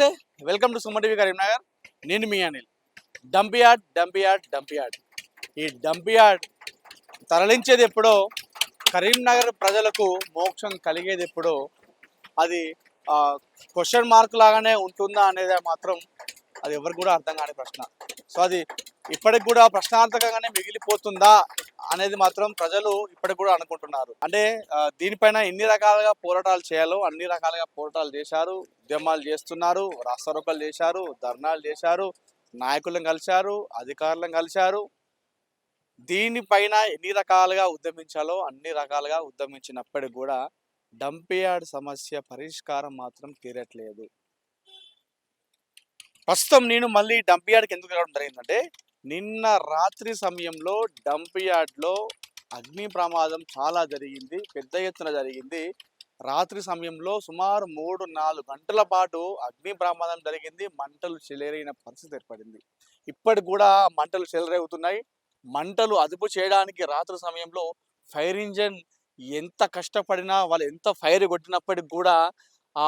నమస్తే. Welcome to Suman TV Karimnagar. నేను మీ అనిల్. డంపియార్డ్ డంపియార్డ్ డంపియార్డ్ ఈ డంపియార్డ్ తరలించేది ఎప్పుడో కరీంనగర్ ప్రజలకు మోక్షం కలిగేది ఎప్పుడో అది క్వశ్చన్ మార్క్ లాగానే ఉంటుందా అనేది మాత్రం అది ఎవరికి కూడా అర్థం కాని ప్రశ్న. సో అది ఇప్పటికి కూడా ప్రశ్నార్థకంగానే మిగిలిపోతుందా అనేది మాత్రం ప్రజలు ఇప్పటికి కూడా అనుకుంటున్నారు. అంటే దీనిపైన ఎన్ని రకాలుగా పోరాటాలు చేయాలో అన్ని రకాలుగా పోరాటాలు చేశారు ఉద్యమాలు చేస్తున్నారు రాస్తారోకలు చేశారు ధర్నాలు చేశారు నాయకులను కలిశారు అధికారులను కలిశారు. దీనిపైన ఎన్ని రకాలుగా ఉద్యమించాలో అన్ని రకాలుగా ఉద్యమించినప్పటికి కూడా డంపియార్డ్ సమస్య పరిష్కారం మాత్రం తీరట్లేదు. ప్రస్తుతం నేను మళ్ళీ డంపియార్డ్కి ఎందుకు వెళ్ళడం జరిగిందంటే నిన్న రాత్రి సమయంలో డంపియార్డ్లో అగ్ని ప్రమాదం చాలా జరిగింది పెద్ద ఎత్తున జరిగింది. రాత్రి సమయంలో సుమారు మూడు నాలుగు గంటల పాటు అగ్ని ప్రమాదం జరిగింది మంటలు చెలరైన పరిస్థితి ఏర్పడింది. ఇప్పటికి కూడా మంటలు చెలరేగుతున్నాయి. మంటలు అదుపు చేయడానికి రాత్రి సమయంలో ఫైర్ ఇంజన్ ఎంత కష్టపడినా వాళ్ళు ఎంత ఫైర్ కొట్టినప్పటికి కూడా ఆ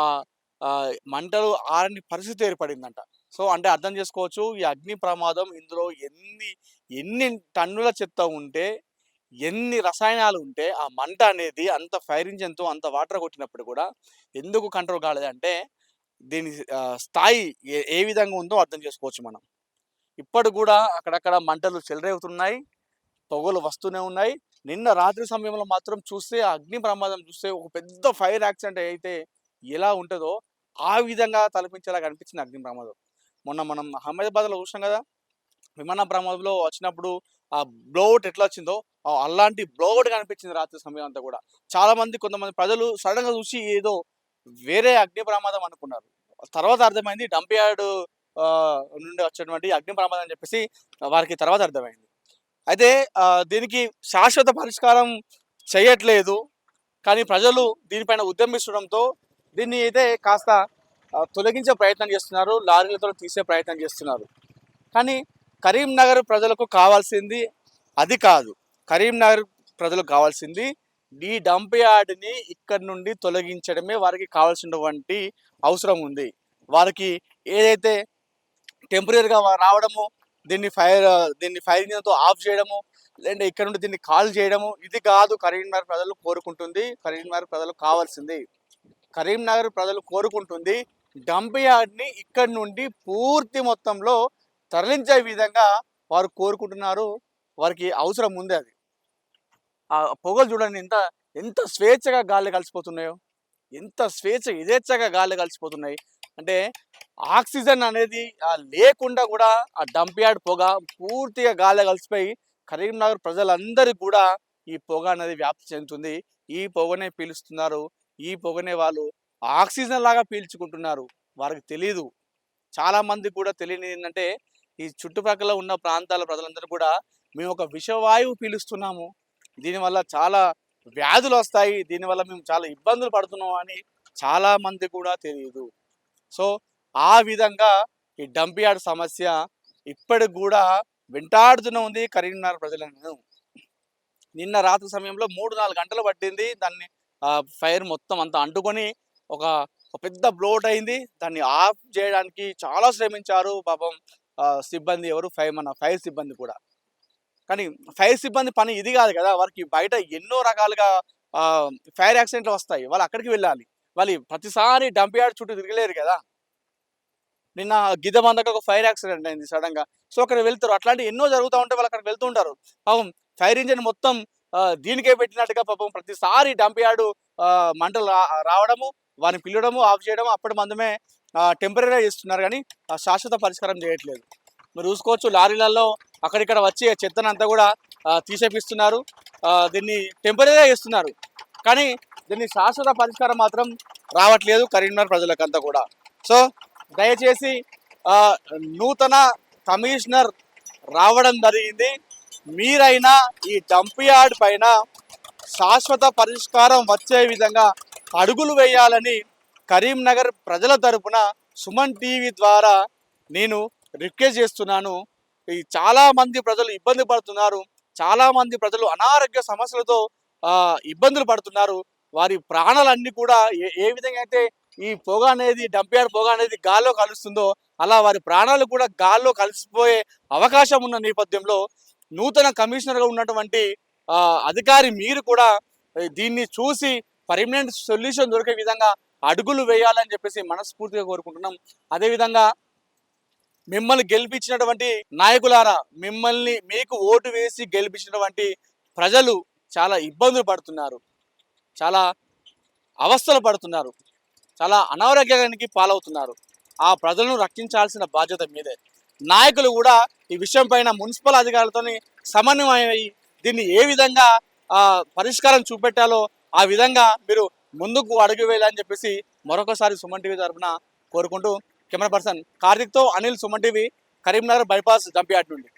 ఆ మంటలు ఆరని పరిస్థితి ఏర్పడిందంట. సో అంటే అర్థం చేసుకోవచ్చు. ఈ అగ్ని ప్రమాదం ఇందులో ఎన్ని ఎన్ని టన్నుల చెత్త ఉంటే ఎన్ని రసాయనాలు ఉంటే ఆ మంట అనేది అంత ఫైర్ ఇంజన్తో అంత వాటర్ కొట్టినప్పుడు కూడా ఎందుకు కంట్రోల్ కాలేదంటే దీని స్థాయి ఏ ఏ విధంగా ఉందో అర్థం చేసుకోవచ్చు మనం. ఇప్పటి కూడా అక్కడక్కడ మంటలు చెలరేగుతున్నాయి పొగలు వస్తూనే ఉన్నాయి. నిన్న రాత్రి సమయంలో మాత్రం చూస్తే ఆ అగ్ని ప్రమాదం చూస్తే ఒక పెద్ద ఫైర్ యాక్సిడెంట్ అయితే ఎలా ఉంటుందో ఆ విధంగా తలపించేలా కనిపించింది అగ్ని ప్రమాదం. మొన్న మనం అహ్మదాబాద్లో చూసాం కదా! విమాన ప్రమాదంలో వచ్చినప్పుడు ఆ బ్లోఅవుట్ ఎట్లా వచ్చిందో ఆ అలాంటి బ్లోఅవుట్ కనిపించింది రాత్రి సమయం అంతా కూడా. చాలా మంది కొంతమంది ప్రజలు సడన్గా చూసి ఏదో వేరే అగ్ని ప్రమాదం అనుకున్నారు. తర్వాత అర్థమైంది డంప్ యార్డ్ నుండి వచ్చేటువంటి అగ్ని ప్రమాదం అని చెప్పేసి వారికి తర్వాత అర్థమైంది. అయితే దీనికి శాశ్వత పరిష్కారం చేయట్లేదు. కానీ ప్రజలు దీనిపైన ఉద్యమిస్తుండడంతో దీన్ని అయితే కాస్త తొలగించే ప్రయత్నం చేస్తున్నారు లారీలతో తీసే ప్రయత్నం చేస్తున్నారు. కానీ కరీంనగర్ ప్రజలకు కావాల్సింది అది కాదు. కరీంనగర్ ప్రజలకు కావాల్సింది ఈ డంప్ యార్డ్ని ఇక్కడ నుండి తొలగించడమే వారికి కావాల్సినటువంటి అవసరం ఉంది. వారికి ఏదైతే టెంపరీగా రావడము దీన్ని ఫైర్ దీన్ని ఫైర్ ఇంజిన్తో ఆఫ్ చేయడము లేదంటే ఇక్కడ నుండి దీన్ని కాల్ చేయడము ఇది కాదు కరీంనగర్ ప్రజలు కోరుకుంటుంది. కరీంనగర్ ప్రజలు కావాల్సింది. కరీంనగర్ ప్రజలు కోరుకుంటుంది డంప్ యార్డ్ని ఇక్కడ నుండి పూర్తి మొత్తంలో తరలించే విధంగా వారు కోరుకుంటున్నారు. వారికి అవసరం ఉంది అది. ఆ పొగలు చూడండి ఎంత ఎంత స్వేచ్ఛగా గాలి కలిసిపోతున్నాయో. ఎంత స్వేచ్ఛ యథేచ్ఛగా గాలి కలిసిపోతున్నాయి. అంటే ఆక్సిజన్ అనేది లేకుండా కూడా ఆ డంప్ యార్డ్ పొగ పూర్తిగా గాలి కలిసిపోయి కరీంనగర్ ప్రజలందరికీ కూడా ఈ పొగ అనేది వ్యాప్తి చెందుతుంది. ఈ పొగనే పీలుస్తున్నారు. ఈ పొగనే వాళ్ళు ఆక్సిజన్ లాగా పీల్చుకుంటున్నారు. వారికి తెలియదు చాలామంది కూడా తెలియని ఏంటంటే ఈ చుట్టుపక్కల ఉన్న ప్రాంతాల ప్రజలందరూ కూడా మేము ఒక విషవాయువు పీలుస్తున్నాము. దీనివల్ల చాలా వ్యాధులు వస్తాయి. దీనివల్ల మేము చాలా ఇబ్బందులు పడుతున్నాం అని చాలామంది కూడా తెలియదు సో ఆ విధంగా ఈ డంప్ యార్డ్ సమస్య ఇప్పటికి కూడా వెంటాడుతూనే ఉంది కరీంనగర్ ప్రజలను. నిన్న రాత్రి సమయంలో మూడు నాలుగు గంటలు పట్టింది. దాన్ని ఫైర్ మొత్తం అంతా అంటుకొని ఒక పెద్ద బ్లోట్ అయింది. దాన్ని ఆఫ్ చేయడానికి చాలా శ్రమించారు పాపం సిబ్బంది ఎవరు ఫైర్ మన ఫైర్ సిబ్బంది కూడా. కానీ ఫైర్ సిబ్బంది పని ఇది కాదు కదా! వారికి బయట ఎన్నో రకాలుగా ఫైర్ యాక్సిడెంట్లు వస్తాయి. వాళ్ళు అక్కడికి వెళ్ళాలి. వాళ్ళు ప్రతిసారి డంప్ యార్డ్ చుట్టూ తిరగలేరు కదా! నిన్న గిద్దబందకు ఒక ఫైర్ యాక్సిడెంట్ అయింది సడన్గా. సో అక్కడ వెళ్తారు. అట్లాంటి ఎన్నో జరుగుతూ ఉంటే వాళ్ళు అక్కడ వెళ్తూ ఉంటారు. పాపం ఫైర్ ఇంజిన్ మొత్తం దీనికే పెట్టినట్టుగా పాపం ప్రతిసారి డంప్ యార్డు మంటలు రావడము వారిని పిలవడము ఆఫ్ చేయడము అప్పటి మందమే టెంపరీగా చేస్తున్నారు కానీ శాశ్వత పరిష్కారం చేయట్లేదు. మీరు చూసుకోవచ్చు లారీలలో అక్కడిక్కడ వచ్చి ఆ చెత్తనంతా కూడా తీసేపిస్తున్నారు. దీన్ని టెంపరీగా ఇస్తున్నారు కానీ దీన్ని శాశ్వత పరిష్కారం మాత్రం రావట్లేదు కరీంనగర్ ప్రజలకంతా కూడా. సో దయచేసి నూతన కమిషనర్ రావడం జరిగింది. మీరైనా ఈ డంప్ యార్డ్ పైన శాశ్వత పరిష్కారం వచ్చే విధంగా అడుగులు వేయాలని కరీంనగర్ ప్రజల తరపున సుమన్ టీవీ ద్వారా నేను రిక్వెస్ట్ చేస్తున్నాను. ఈ చాలామంది ప్రజలు ఇబ్బంది పడుతున్నారు. చాలామంది ప్రజలు అనారోగ్య సమస్యలతో ఇబ్బందులు పడుతున్నారు. వారి ప్రాణాలన్నీ కూడా ఏ ఏ విధంగా అయితే ఈ పొగ అనేది డంపియార్ పొగ అనేది గాల్లో కలుస్తుందో అలా వారి ప్రాణాలు కూడా గాల్లో కలిసిపోయే అవకాశం ఉన్న నేపథ్యంలో నూతన కమిషనర్గా ఉన్నటువంటి అధికారి మీరు కూడా దీన్ని చూసి పర్మనెంట్ సొల్యూషన్ దొరికే విధంగా అడుగులు వేయాలని చెప్పేసి మనస్ఫూర్తిగా కోరుకుంటున్నాం. అదేవిధంగా మిమ్మల్ని గెలిపించినటువంటి నాయకులారా మిమ్మల్ని మీకు ఓటు వేసి గెలిపించినటువంటి ప్రజలు చాలా ఇబ్బందులు పడుతున్నారు. చాలా అవస్థలు పడుతున్నారు. చాలా అనారోగ్యానికి పాలవుతున్నారు. ఆ ప్రజలను రక్షించాల్సిన బాధ్యత మీదే. నాయకులు కూడా ఈ విషయం పైన మున్సిపల్ అధికారులతో సమన్వయమై దీన్ని ఏ విధంగా పరిష్కారం చూపెట్టాలో ఆ విధంగా మీరు ముందుకు అడుగు వేయాలని చెప్పేసి మరొకసారి సుమన్ టీవీ తరఫున కోరుకుంటూ కెమెరా పర్సన్ కార్తిక్తో అనిల్ సుమన్ టీవీ కరీంనగర్ బైపాస్ జంపియాట్ నుండి